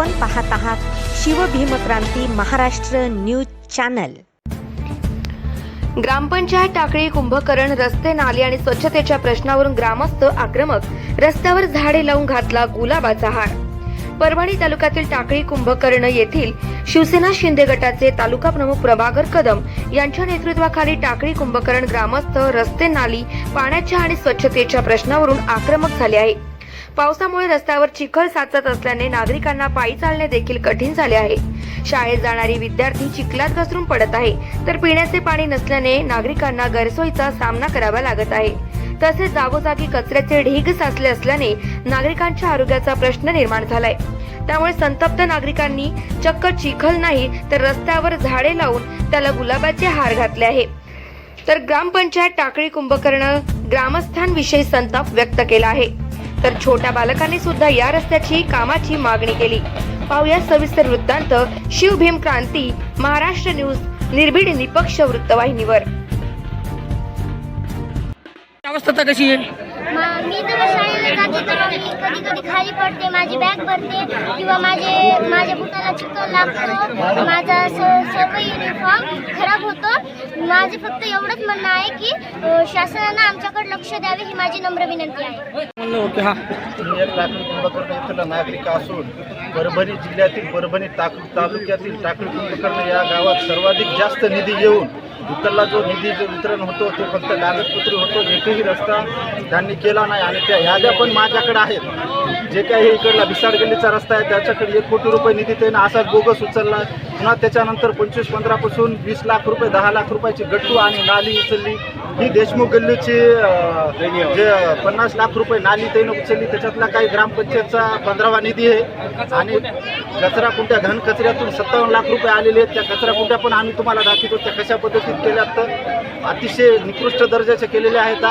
आपण पाहत आहात शिवभीमक्रांती महाराष्ट्र न्यूज चॅनल. ग्रामपंचायत टाकळी कुंभकर्ण रस्ते नाली आणि स्वच्छतेच्या प्रश्नावरून ग्रामस्थ आक्रमक. रस्त्यावर झाडे लावून घातला गुलाबाचा हार. परभणी तालुक्यातील टाकळी कुंभकर्ण येथील शिवसेना शिंदे गटाचे तालुका प्रमुख प्रभाकर कदम यांच्या नेतृत्वाखाली टाकळी कुंभकर्ण ग्रामस्थ रस्ते नाली पाण्याच्या आणि स्वच्छतेच्या प्रश्नावरून आक्रमक झाले आहे. पावसामुळे रस्त्यावर चिखल साचत असल्याने नागरिकांना पायी चालणे देखील कठीण झाले आहे. शाळेत जाणारी विद्यार्थी चिखलात घसरून पडत आहे तर पिण्याचे पाणी नसल्याने नागरिकांना गैरसोयीचा सामना करावा लागत आहे. तसेच जागोजागी कचऱ्याचे ढीग साचले असल्याने नागरिकांच्या आरोग्याचा प्रश्न निर्माण झालाय. त्यामुळे संतप्त नागरिकांनी चक्क चिखल नाही तर रस्त्यावर झाडे लावून त्याला गुलाबाचे हार घातले आहे. तर ग्रामपंचायत टाकळी कुंभकर्ण ग्रामस्थांविषयी संताप व्यक्त केला आहे. तर छोट्या बालकांनी सुद्धा या रस्त्याची कामाची मागणी केली. पाहूया सविस्तर वृत्तांत शिवभीम क्रांती महाराष्ट्र न्यूज निर्भीड निपक्ष वृत्तवाहिनीवर. अवस्था तर कशी आहे? मा- मी जेव्हा शाळेला जाते तेव्हा मी कधी कधी खाली पडते माझी बॅग भरते किंवा माझे माझ्या बुटाला चिकन लागतो. माझा सर्व युनिफॉर्म खराब माझं फक्त एवढंच म्हणणं आहे की शासनानं आमच्याकडे लक्ष द्यावे ही माझी नम्र विनंती आहे. म्हणलं ओके मी एक टाकळी कुंभकर्ण येथील नागरिक असून परभणी जिल्ह्यातील परभणी ताक तालुक्यातील टाकळी कुंभकर्ण या गावात सर्वाधिक जास्त निधी येऊन इकडला जो निधी जो वितरण होतो ते फक्त कागदपत्री होतो एकही रस्ता त्यांनी केला नाही. आणि त्या याद्या पण माझ्याकडे आहेत. जे काही इकडला भिसाड गल्लीचा रस्ता आहे त्याच्याकडे एक कोटी रुपये निधी त्यानं असाच बोगस उचलला. पुन्हा त्याच्यानंतर पंचवीस पंधरापासून वीस लाख रुपये दहा लाख रुपयाची गट्टू आणि नाली उचलली. ही देशमुख गल्लीची जे पन्नास लाख रुपये नाली त्यानं उचलली त्याच्यातला काही ग्रामपंचायतचा पंधरावा निधी आहे. आणि कचरा कुंट्या घन कचऱ्यातून सत्तावन्न लाख रुपये आलेले आहेत. त्या कचरा कुंट्या पण आम्ही तुम्हाला दाखवतो. त्या कशा पद्धतीत केल्या तर अतिशय निकृष्ट दर्जाच्या केलेल्या आहेत.